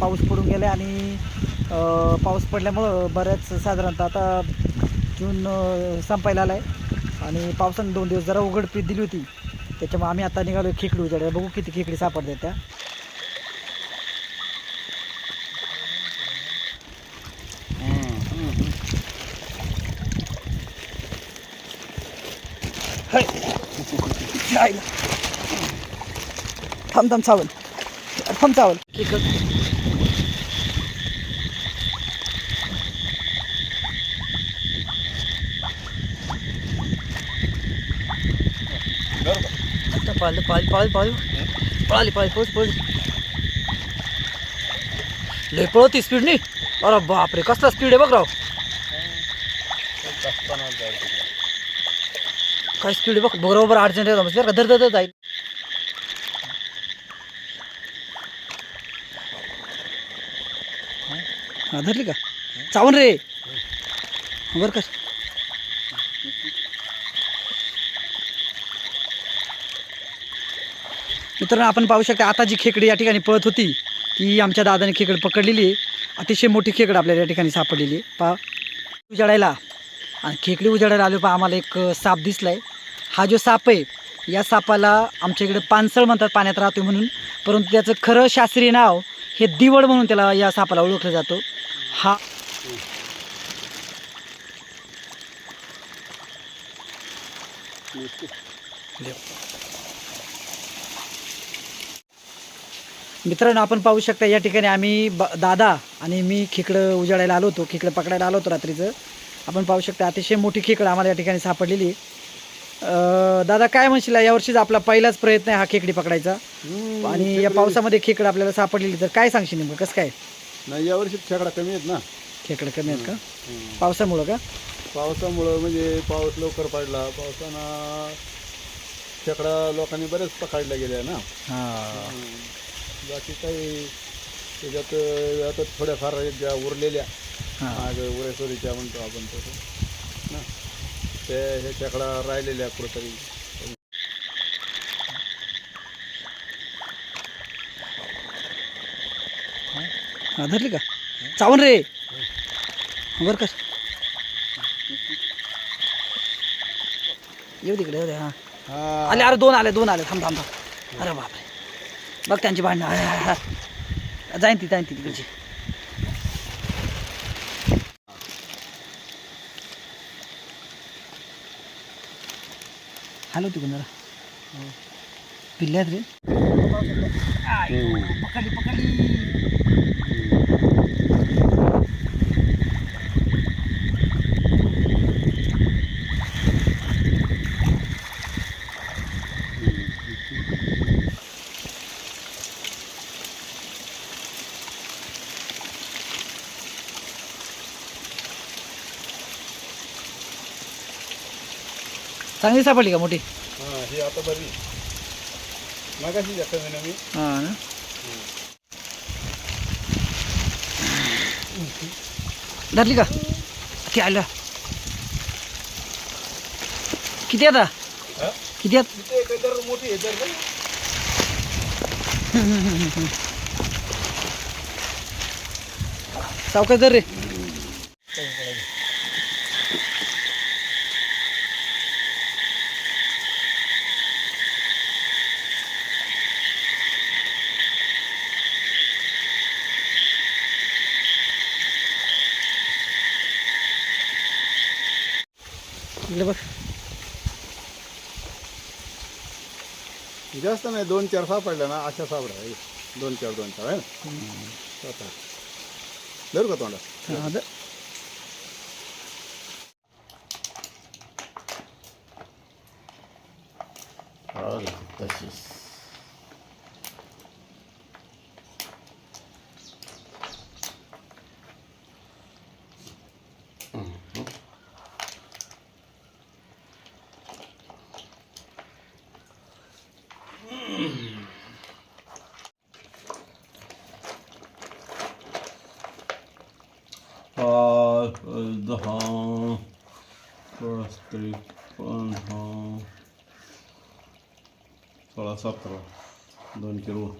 पाऊस पडून गेला आणि पाऊस पडल्यामुळं बऱ्याच साधारणतः आता जून संपायला आला आहे आणि पावसानं दोन दिवस जरा उघडपीत दिली होती. त्याच्यामुळे आम्ही आता निघालो खेकडी उजाड्या बघू किती खेकडी सापडते त्या. थांब थांब चावल थांब चावल पाळलं पाळली पाळली पाळली पळाली पळाली पळस पळली लय स्पीड स्पीडनी अरे बापरे कसला स्पीड आहे बघ राव. काय स्पीड बघ बरोबर अडचण आहे बरं का? धर धर धर जाईल. हा धरली का? चावून रे. बरं का? मित्रांनो आपण पाहू शकता आता जी खेकडी या ठिकाणी पळत होती ती आमच्या दादाने खेकड पकडलेली आहे. अतिशय मोठी खेकड आपल्याला या ठिकाणी सापडलेली आहे. पहा उजाडायला. आणि खेकडी उजाडायला आलो पहा आम्हाला एक साप साप दिसलाय. हा जो साप आहे या सापाला आमच्या इकडे पानसळ म्हणतात पाण्यात राहतो म्हणून. परंतु त्याचं खरं शास्त्रीय नाव हे दिवड म्हणून त्याला या सापाला ओळखलं जातो. हा. मित्रांनो आपण पाहू शकता या ठिकाणी आम्ही ब दादा आणि मी खेकडं उजाडायला आलो होतो खेकडं पकडायला आलो होतो रात्रीचं. आपण पाहू शकता अतिशय मोठी खेकडं आम्हाला या ठिकाणी सापडलेली. दादा काय म्हणशील यावर्षीच आपला पहिलाच प्रयत्न आहे हा खेकडी पकडायचा? आणि या पावसामध्ये खेकडं आपल्याला सापडलेली तर काय सांगशील नेमकं कसं काय? नाही यावर्षी खेकडा कमी आहेत ना. खेकडं कमी आहेत का? पावसामुळं का? पावसामुळं म्हणजे पाऊस लवकर पडला. पावसानं खेकडा लोकांनी बरेच पकडल्या गेल्या ना. हां. बाकी काही त्याच्यात आता थोड्याफार ज्या उरलेल्या. हां. माग उरेसोरीच्या म्हणतो आपण तसं. ना? ते हे खेकडा राहिलेल्या कुठंतरी. हां? धरली का? चावून रे! बरं कर. येऊ तिकडे येऊ दे हा. आले अरे दोन आले दोन आले. थांब थांब थांब. अरे बापरे. बघ त्यांची भांडणं. जाईन ती जाईन ती तिकडची हॅलो तिकडून जरा पिल्ल्यात रे। पकडली पकडली चांगली सापडली का मोठी? हा ही आता बरी. मगाशी जास्त नवी हां ना. धरली का? किती आलं. किती आता? हा? किती आहेत? इथे एक मोठी आहे तर सावकाश धर रे. इकडे बघ. जास्त नाही दोन चार सापडल्या ना अशा सापडा दोन चार दोन चार आहे ना? धरू का तोंडा हा. तशीच Daha prostik panha. Salah satu, don keluar.